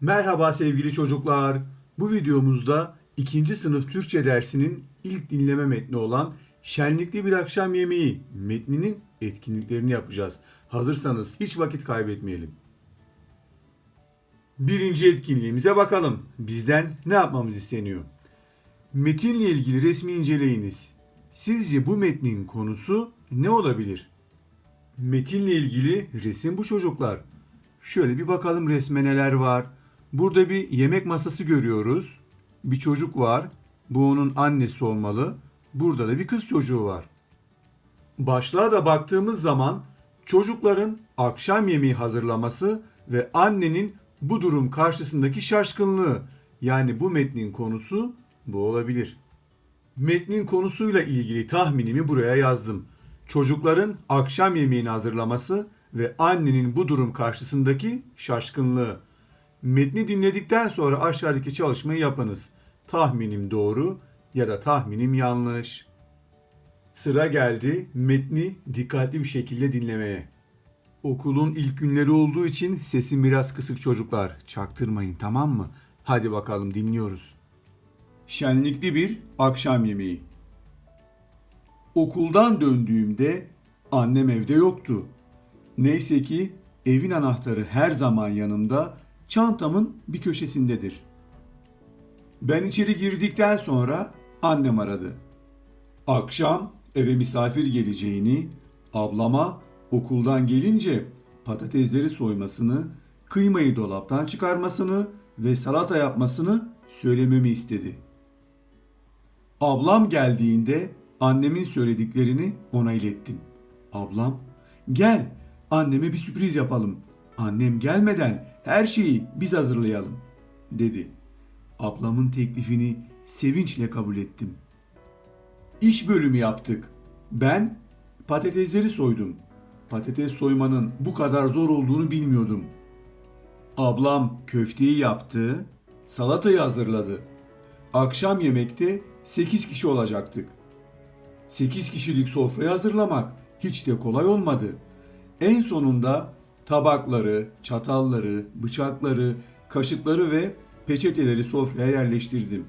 Merhaba sevgili çocuklar. Bu videomuzda 2. sınıf Türkçe dersinin ilk dinleme metni olan Şenlikli Bir Akşam Yemeği metninin etkinliklerini yapacağız. Hazırsanız hiç vakit kaybetmeyelim. Birinci etkinliğimize bakalım. Bizden ne yapmamız isteniyor? Metinle ilgili resmi inceleyiniz. Sizce bu metnin konusu ne olabilir? Metinle ilgili resim bu çocuklar. Şöyle bir bakalım resme neler var. Burada bir yemek masası görüyoruz. Bir çocuk var. Bu onun annesi olmalı. Burada da bir kız çocuğu var. Başlığa da baktığımız zaman çocukların akşam yemeği hazırlaması ve annenin bu durum karşısındaki şaşkınlığı yani bu metnin konusu bu olabilir. Metnin konusuyla ilgili tahminimi buraya yazdım. Çocukların akşam yemeğini hazırlaması ve annenin bu durum karşısındaki şaşkınlığı. Metni dinledikten sonra aşağıdaki çalışmayı yapınız. Tahminim doğru ya da tahminim yanlış. Sıra geldi metni dikkatli bir şekilde dinlemeye. Okulun ilk günleri olduğu için sesim biraz kısık çocuklar. Çaktırmayın tamam mı? Hadi bakalım dinliyoruz. Şenlikli bir akşam yemeği. Okuldan döndüğümde annem evde yoktu. Neyse ki evin anahtarı her zaman yanımda, çantamın bir köşesindedir. Ben içeri girdikten sonra annem aradı. Akşam eve misafir geleceğini, ablama okuldan gelince patatesleri soymasını, kıymayı dolaptan çıkarmasını ve salata yapmasını söylememi istedi. Ablam geldiğinde annemin söylediklerini ona ilettim. Ablam, gel anneme bir sürpriz yapalım. Annem gelmeden her şeyi biz hazırlayalım, dedi. Ablamın teklifini sevinçle kabul ettim. İş bölümü yaptık. Ben patatesleri soydum. Patates soymanın bu kadar zor olduğunu bilmiyordum. Ablam köfteyi yaptı, salatayı hazırladı. Akşam yemekte 8 kişi olacaktık. 8 kişilik sofrayı hazırlamak hiç de kolay olmadı. En sonunda tabakları, çatalları, bıçakları, kaşıkları ve peçeteleri sofraya yerleştirdim.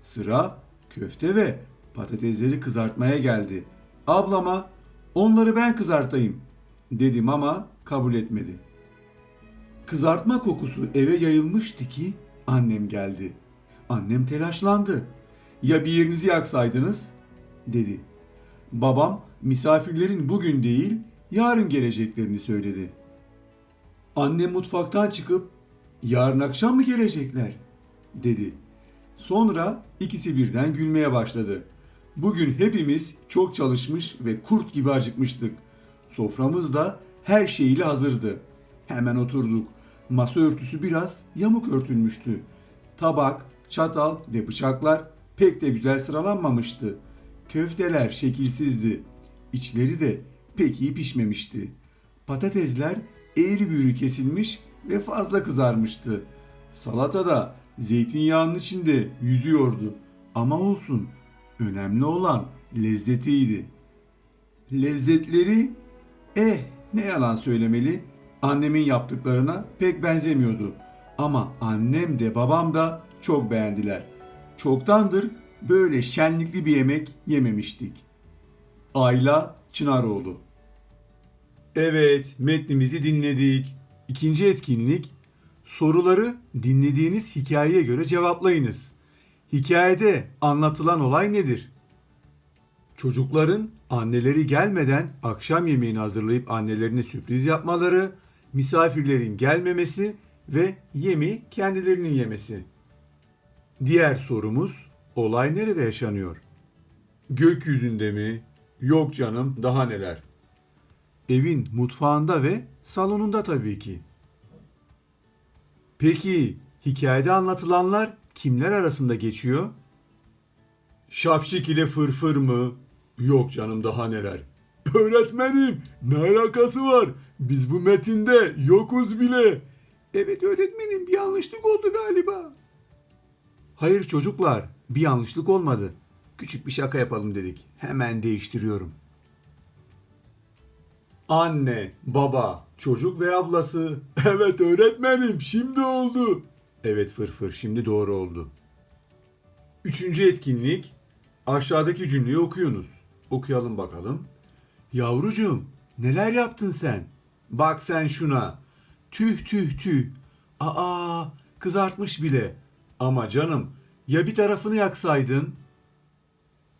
Sıra köfte ve patatesleri kızartmaya geldi. Ablama onları ben kızartayım dedim ama kabul etmedi. Kızartma kokusu eve yayılmıştı ki annem geldi. Annem telaşlandı. Ya bir yerinizi yaksaydınız? dedi. Babam misafirlerin bugün değil yarın geleceklerini söyledi. Annem mutfaktan çıkıp yarın akşam mı gelecekler? dedi. Sonra ikisi birden gülmeye başladı. Bugün hepimiz çok çalışmış ve kurt gibi acıkmıştık. Soframız da her şeyiyle hazırdı. Hemen oturduk. Masa örtüsü biraz yamuk örtülmüştü. Tabak, çatal ve bıçaklar pek de güzel sıralanmamıştı. Köfteler şekilsizdi. İçleri de pek iyi pişmemişti. Patatesler eğri büğrü kesilmiş ve fazla kızarmıştı. Salata da zeytinyağının içinde yüzüyordu. Ama olsun, önemli olan lezzetiydi. Lezzetleri eh ne yalan söylemeli annemin yaptıklarına pek benzemiyordu. Ama annem de babam da çok beğendiler. Çoktandır böyle şenlikli bir yemek yememiştik. Ayla Çınaroğlu Evet, metnimizi dinledik. İkinci etkinlik, soruları dinlediğiniz hikayeye göre cevaplayınız. Hikayede anlatılan olay nedir? Çocukların anneleri gelmeden akşam yemeğini hazırlayıp annelerine sürpriz yapmaları, misafirlerin gelmemesi ve yemeği kendilerinin yemesi. Diğer sorumuz, olay nerede yaşanıyor? Gökyüzünde mi? Yok canım, daha neler? Evin mutfağında ve salonunda tabii ki. Peki hikayede anlatılanlar kimler arasında geçiyor? Şapşik ile fırfır mı? Yok canım daha neler. Öğretmenim ne alakası var? Biz bu metinde yokuz bile. Evet öğretmenim bir yanlışlık oldu galiba. Hayır çocuklar bir yanlışlık olmadı. Küçük bir şaka yapalım dedik. Hemen değiştiriyorum. Anne, baba, çocuk ve ablası. Evet öğretmenim şimdi oldu. Evet fırfır şimdi doğru oldu. Üçüncü etkinlik aşağıdaki cümleyi okuyunuz. Okuyalım bakalım. Yavrucuğum neler yaptın sen? Bak sen şuna. Tüh tüh tüh. Aa kızartmış bile. Ama canım ya bir tarafını yaksaydın?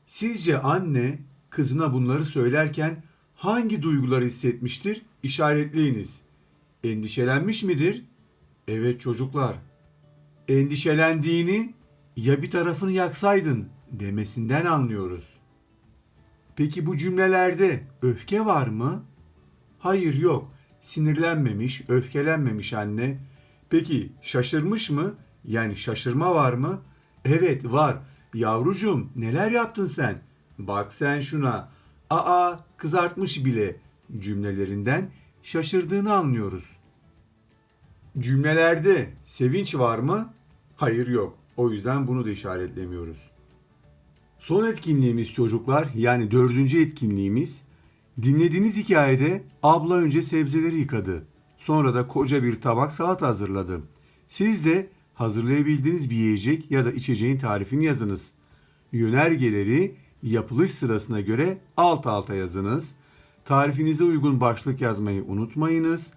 Sizce anne kızına bunları söylerken hangi duyguları hissetmiştir? İşaretleyiniz. Endişelenmiş midir? Evet çocuklar. Endişelendiğini ya bir tarafını yaksaydın demesinden anlıyoruz. Peki bu cümlelerde öfke var mı? Hayır yok. Sinirlenmemiş, öfkelenmemiş anne. Peki şaşırmış mı? Yani şaşırma var mı? Evet var. Yavrucuğum neler yaptın sen? Bak sen şuna. Aa kızartmış bile cümlelerinden şaşırdığını anlıyoruz. Cümlelerde sevinç var mı? Hayır yok. O yüzden bunu da işaretlemiyoruz. Son etkinliğimiz çocuklar yani dördüncü etkinliğimiz dinlediğiniz hikayede abla önce sebzeleri yıkadı. Sonra da koca bir tabak salata hazırladı. Siz de hazırlayabildiğiniz bir yiyecek ya da içeceğin tarifini yazınız. Yönergeleri yapılış sırasına göre alt alta yazınız. Tarifinize uygun başlık yazmayı unutmayınız.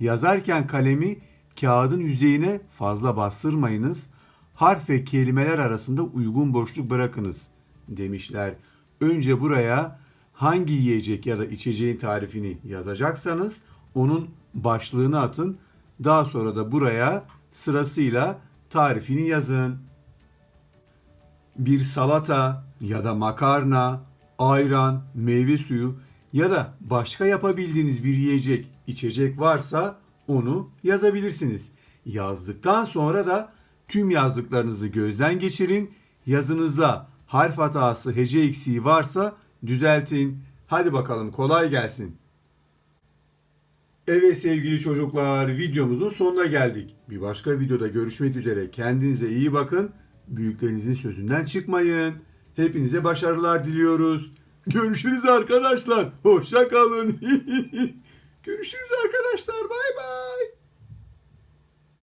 Yazarken kalemi kağıdın yüzeyine fazla bastırmayınız. Harf ve kelimeler arasında uygun boşluk bırakınız demişler. Önce buraya hangi yiyecek ya da içeceğin tarifini yazacaksanız onun başlığını atın. Daha sonra da buraya sırasıyla tarifini yazın. Bir salata ya da makarna, ayran, meyve suyu ya da başka yapabildiğiniz bir yiyecek, içecek varsa onu yazabilirsiniz. Yazdıktan sonra da tüm yazdıklarınızı gözden geçirin. Yazınızda harf hatası, hece eksiği varsa düzeltin. Hadi bakalım kolay gelsin. Evet sevgili çocuklar videomuzun sonuna geldik. Bir başka videoda görüşmek üzere. Kendinize iyi bakın. Büyüklerinizin sözünden çıkmayın. Hepinize başarılar diliyoruz. Görüşürüz arkadaşlar. Hoşça kalın. Görüşürüz arkadaşlar. Bay bay.